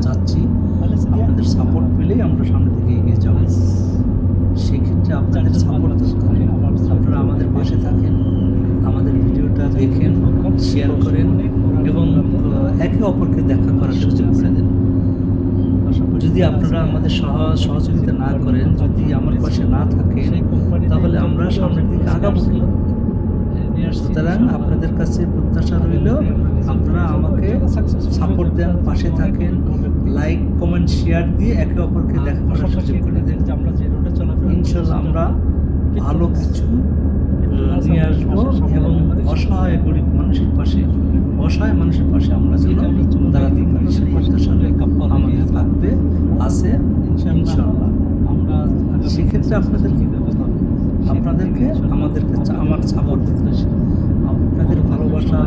যাচ্ছি যা- আপনাদের সাপোর্ট পেলেই আমরা সামনের দিকে এগিয়ে যাব। সেক্ষেত্রে আপনাদের সাপোর্ট আপনারা আমাদের পাশে থাকেন আমাদের ভিডিওটা দেখেন শেয়ার করেন এবং একে অপরকে দেখা করার সুযোগ করে দেন। যদি আপনারা আমাদের সহ সহযোগিতা না করেন যদি আমার পাশে না থাকেন তাহলে আমরা সামনের দিকে আগাবো? সুতরাং আপনাদের কাছে আমাকে সাপোর্ট দেন পাশে থাকেন লাইক কমেন্ট শেয়ার দিয়ে একে অপরকে দেখা করার সুযোগ করে দেন। ইনশাল্লাহ আমরা ভালো কিছু নিয়ে আসব এবং অসহায় গরিব মানুষের পাশে অসহায় মানুষের পাশে আমরা যেন দাঁড়াতে পারি সে প্রত্যাশা আমাদের থাকবে আছে ইনশাল্লাহ সেক্ষেত্রে আপনাদের কি করতে হবে আপনাদেরকে আমাদেরকে আমার সাপোর্ট দিতে হবে। আপনাদের ভালোবাসা